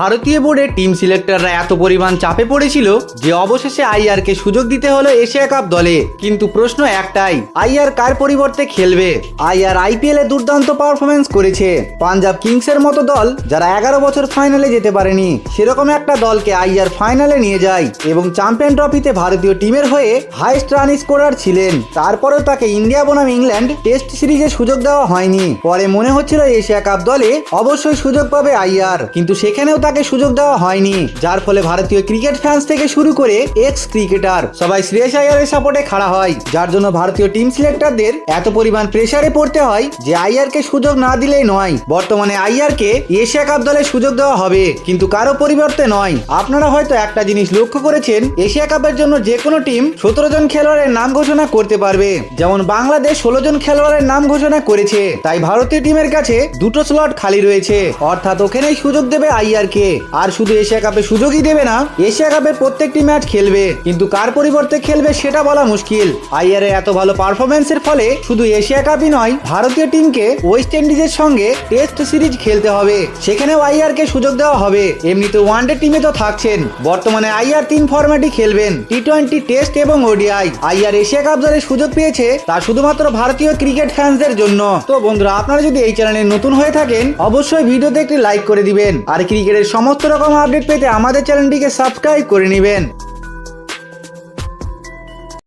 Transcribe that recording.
ভারতীয় বোর্ডে টিম সিলেক্টররা এত পরিমাণ চাপে পড়েছিল যে অবশেষে আইআর কে সুযোগ দিতে হলো এশিয়া কাপ দলে। কিন্তু প্রশ্ন একটাই, আইআর কার পরিবর্তে খেলবে? আইআর আইপিএল এ দুর্দান্ত পারফরমেন্স করেছে। পাঞ্জাব কিংস এর মতো দল যারা এগারো বছর ফাইনালে যেতে পারেনি, সেরকম একটা দলকে আইআর ফাইনালে নিয়ে যায় এবং চ্যাম্পিয়ন ট্রফিতে ভারতীয় টিমের হয়ে হাইস্ট রান স্কোরার ছিলেন। তারপরেও তাকে ইন্ডিয়া বনাম ইংল্যান্ড টেস্ট সিরিজে সুযোগ দেওয়া হয়নি। পরে মনে হচ্ছিল এশিয়া কাপ দলে অবশ্যই সুযোগ পাবে আইআর। কিন্তু সেখানেও তাকে সুযোগ দেওয়া হয়নি, যার ফলে ভারতীয় ক্রিকেট ফ্যান্স থেকে শুরু করে এক্স ক্রিকেটার সবাই শ্রেয়স আইয়ারের সাপোর্টে খাড়া হয়। যার জন্য ভারতীয় টিম সিলেক্টরদের এত পরিমাণ প্রেসারে পড়তে হয় যে আইআর কে সুযোগ না দিলেই নয়। বর্তমানে আইআর কে এশিয়া কাপ দলে সুযোগ দেওয়া হবে, কিন্তু কারও পরিবর্তে নয়। আপনারা হয়তো একটা জিনিস লক্ষ্য করেছেন, এশিয়া কাপের জন্য যে কোনো টিম সতেরো জন খেলোয়াড়ের নাম ঘোষণা করতে পারবে। যেমন বাংলাদেশ ষোলো জন খেলোয়াড়ের নাম ঘোষণা করেছে, তাই ভারতীয় টিমের কাছে দুটো স্লট খালি রয়েছে। অর্থাৎ ওখানেই সুযোগ দেবে আইআর কে? আর শুধু এশিয়া কাপে সুযোগই দেবে না, এশিয়া কাপের প্রত্যেকটি ম্যাচ খেলবে। কিন্তু কার পরিবর্তে খেলবে সেটা বলা মুশকিল। আইআর এর এত ভালো পারফরমেন্সের ফলে শুধু এশিয়া কাপই নয়, ভারতীয় টিমকে ওয়েস্ট ইন্ডিজের সঙ্গে টেস্ট সিরিজ খেলতে হবে। সেখানেও আইআর কে সুযোগ দেওয়া হবে। এমনিতে ওয়ানডে টিমে তো থাকছেন। বর্তমানে আইআর তিন ফরম্যাটই খেলবেন টি টোয়েন্টি টেস্ট এবং ওডিআই আইআর এশিয়া কাপ দলে সুযোগ পেয়েছে, তা শুধুমাত্র ভারতীয় ক্রিকেট ফ্যান্সদের জন্য। তো বন্ধুরা, আপনারা যদি এই চ্যানেলে নতুন হয়ে থাকেন, অবশ্যই ভিডিওতে একটি লাইক করে দিবেন। আর ক্রিকেটের সমস্ত রকম আপডেট পেতে আমাদের চ্যানেলটিকে সাবস্ক্রাইব করে নেবেন।